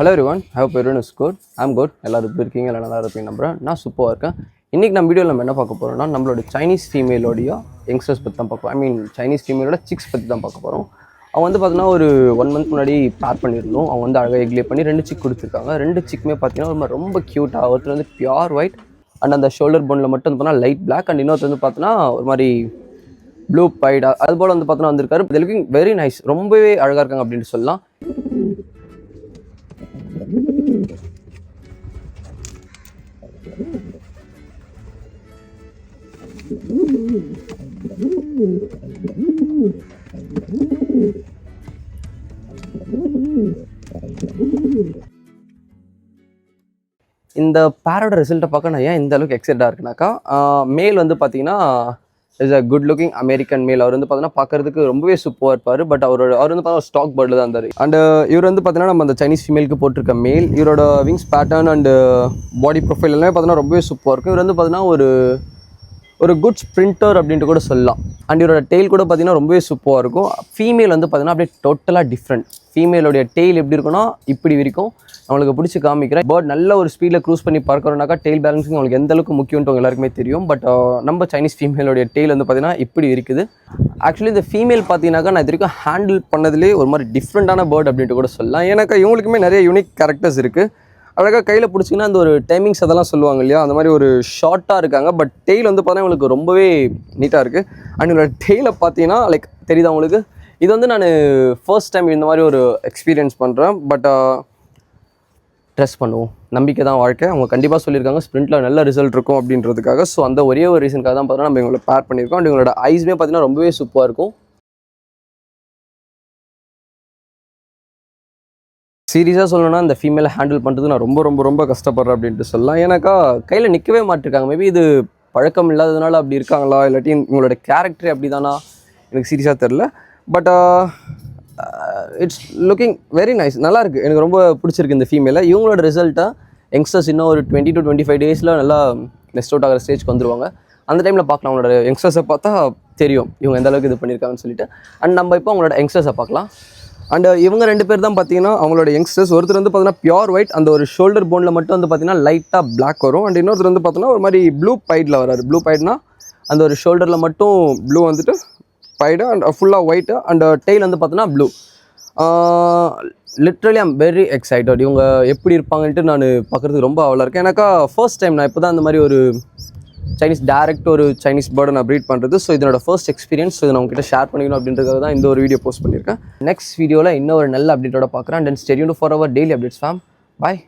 Hello everyone how பெருன் is good I'm good எல்லாருக்கும் இருக்கீங்க? எல்லாம் நல்லா இருப்பீங்க நம்புறேன். நான் சூப்பராக இருக்கேன். இன்றைக்கி நம்ம வீடியோவில் நம்ம என்ன பார்க்க போகிறோம்னா நம்மளோட சைனீஸ் ஃபீமேலோடைய யங்ஸ்டர்ஸ் பற்றி தான் பார்ப்போம் ஐ மீன் சைனீஸ் ஃபீமேலோட சிக்ஸ் பற்றி தான் பார்க்க போகிறோம் அவங்க வந்து பார்த்தீங்கன்னா ஒரு ஒன் மந்த் முன்னாடி பேர் பண்ணியிருந்தோம். அவங்க வந்து அழகாக எக்லே பண்ணி ரெண்டு சிக் கொடுத்துருக்காங்க. ரெண்டு சிக்குமே பார்த்தீங்கன்னா ரொம்ப ரொம்ப க்யூட்டாக ஒருத்தர் வந்து பியூர் ஒயிட் அண்ட் அந்த ஷோல்டர் போனில் மட்டும் வந்து பார்த்தீங்கன்னா லைட் பிளாக் அண்ட் இன்னொருத்தர் வந்து பார்த்தீங்கன்னா ஒரு மாதிரி ப்ளூ பைட் அது போல் வந்து பார்த்தீங்கன்னா வந்திருக்காரு. லுக்கிங் வெரி நைஸ் ரொம்பவே அழகாக இருக்காங்க அப்படின்னு சொல்லலாம். இந்த பேரோட ரிசல்ட்டை பார்க்க நான் ஏன் இந்த அளவுக்கு எக்ஸைட்டாக இருக்குனாக்கா மேல் வந்து பார்த்தீங்கன்னா is a good looking American male அவர் வந்து பார்த்தீங்கன்னா பார்க்கறதுக்கு ரொம்பவே சூப்பராக இருப்பார். பட் அவரோட அவர் வந்து பார்த்தீங்கன்னா ஸ்டாக் பேர்டில் தான் இருந்தார். அண்ட் uh, இவர் வந்து பார்த்தீங்கன்னா நம்ம அந்த சைனீஸ் ஃபீமேலுக்கு போட்டிருக்க மேல் இவரோட wings pattern and body profile எல்லாமே பார்த்தீங்கன்னா ரொம்பவே சூப்பராக இருக்கும். இவர் வந்து பார்த்தீங்கன்னா ஒரு ஒரு குட் ஸ்ப்ரிண்டர் அப்படின்ட்டு கூட சொல்லலாம். அண்ட் இவரோட டெய்ல் கூட பார்த்தீங்கன்னா ரொம்பவே சூப்பராக இருக்கும். ஃபீமேல் வந்து பார்த்தீங்கன்னா அப்படியே டோட்டலாக டிஃப்ரெண்ட் ஃபீமேலோடைய டெய்ல் எப்படி இருக்குன்னா இப்படி வரைக்கும். அவங்களுக்கு பிடிச்சி காமிக்கிறேன். பேர்ட் நல்ல ஒரு ஸ்பீடில் க்ரூஸ் பண்ணி பார்க்குறோம்னாக்கா டெய்ல் பேலன்ஸிங் அவங்களுக்கு எந்த அளவுக்கு முக்கியம்னு எல்லாருக்குமே தெரியும். பட் uh, நம்ம சைனீஸ் ஃபீமேலோடைய டெய்ல் வந்து பார்த்தீங்கன்னா இப்படி இருக்குது. ஆக்சுவலி இந்த ஃபீமேல் பார்த்தீங்கன்னாக்கா நான் இது வரைக்கும் ஹேண்டில் பண்ணதுலேயே ஒரு மாதிரி டிஃப்ரெண்ட்டான பேர்ட் அப்படின்ட்டு கூட சொல்லலாம். ஏன்னாக்கா இவங்களுக்குமே நிறைய யூனிக் கேரக்டர்ஸ் இருக்குது அழகாக கையில் பிடிச்சிங்கன்னா அந்த ஒரு டைமிங்ஸ் அதெல்லாம் சொல்லுவாங்க இல்லையா? அந்த மாதிரி ஒரு ஷார்ட்டாக இருக்காங்க. பட் டெய்ல் வந்து பார்த்தீங்கன்னா உங்களுக்கு ரொம்பவே நீட்டாக இருக்குது அண்ட் இவங்களோட டெய்லை பார்த்தீங்கன்னா லைக் தெரியுதா உங்களுக்கு? இது வந்து நான் ஃபர்ஸ்ட் டைம் இந்த மாதிரி ஒரு எக்ஸ்பீரியன்ஸ் பண்ணுறேன் பட் ட்ரெஸ் பண்ணுவோம். நம்பிக்கை தான் வாழ்க்கை. அவங்க கண்டிப்பாக சொல்லியிருக்காங்க ஸ்ப்ரிண்ட்டில் நல்ல ரிசல்ட் இருக்கும் அப்படின்றதுக்காக. ஸோ அந்த ஒரே ஒரு ரீசனுக்காக தான் பார்த்தீங்கன்னா நம்ம இவங்களை பேர் பண்ணியிருக்கோம். அண்ட் இவங்களோட ஐஸ்மே பார்த்தீங்கன்னா ரொம்பவே சூப்பராக இருக்கும். சீரியஸாக சொல்லணும்னா இந்த ஃபீமேலை ஹேண்டில் பண்ணுறது நான் ரொம்ப ரொம்ப ரொம்ப கஷ்டப்படுறேன் அப்படின்ட்டு சொல்லலாம். ஏன்னாக்கா கையில் நிற்கவே மாட்டிருக்காங்க. மேபி இது பழக்கம் இல்லாததுனால அப்படி இருக்காங்களா? இல்லாட்டி உங்களோட கேரக்டர் அப்படி தானா எனக்கு சீரியஸாக தெரில but it's looking very nice நல்லாயிருக்கு எனக்கு ரொம்ப பிடிச்சிருக்கு இந்த ஃபீமேலை இவங்களோட ரிசல்ட்டை யங்ஸ்டர்ஸ் இன்னும் ஒரு டுவெண்ட்டி டு டுவெண்ட்டி ஃபைவ் டேஸில் நல்லா நெஸ்ட் அவுட் ஆகிற ஸ்டேஜ்க்கு வந்துருவாங்க. அந்த டைமில் பார்க்கலாம் அவங்களோட யங்ஸ்டர்ஸை பார்த்தா தெரியும். இவங்க எந்த அளவுக்கு இது பண்ணியிருக்காங்கன்னு சொல்லிட்டு. அண்ட் நம்ம இப்போ அவங்களோட யங்ஸ்டர்ஸை பார்க்கலாம். அண்ட் uh, இவங்க ரெண்டு பேர் தான் பார்த்தீங்கன்னா அவங்களோட யங்ஸ்டர்ஸ் ஒருத்தர் வந்து பார்த்தீங்கன்னா பியூர் ஒயிட் அந்த ஒரு ஷோல்டர் போனில் மட்டும் வந்து பார்த்தீங்கன்னா லைட்டாக பிளாக் வரும். அண்ட் இன்னொருத்தர் வந்து பார்த்தீங்கன்னா ஒரு மாதிரி ப்ளூ பைடில் வராரு. ப்ளூ பைட்னா அந்த ஒரு ஷோல்டரில் மட்டும் ப்ளூ வந்துட்டு பைடு அண்ட் ஃபுல்லாக ஒயிட்டு அண்ட் டெய்ல் வந்து பார்த்தோன்னா blue literally I'm very excited இவங்க எப்படி இருப்பாங்கன்ட்டு நான் பார்க்குறதுக்கு ரொம்ப அவலாக இருக்கேன். எனக்கா ஃபர்ஸ்ட் டைம் நான் இப்போ தான் அந்த மாதிரி ஒரு சைனீஸ் டேரக்ட் ஒரு சைனீஸ் பேர்டை நான் ப்ரீட் பண்ணுறது ஸோ இதனோட ஃபர்ஸ்ட் எக்ஸ்பீரியன்ஸ் இதை நான் உங்ககிட்ட ஷேர் பண்ணிக்கணும் அப்படின்றதுக்காக தான் இந்த ஒரு வீடியோ போஸ்ட் பண்ணியிருக்கேன். நெக்ஸ்ட் வீடியோவில் இன்னும் ஒரு நல்ல அப்டேட்டோட பார்க்குறேன். And then stay tuned for our daily updates fam bye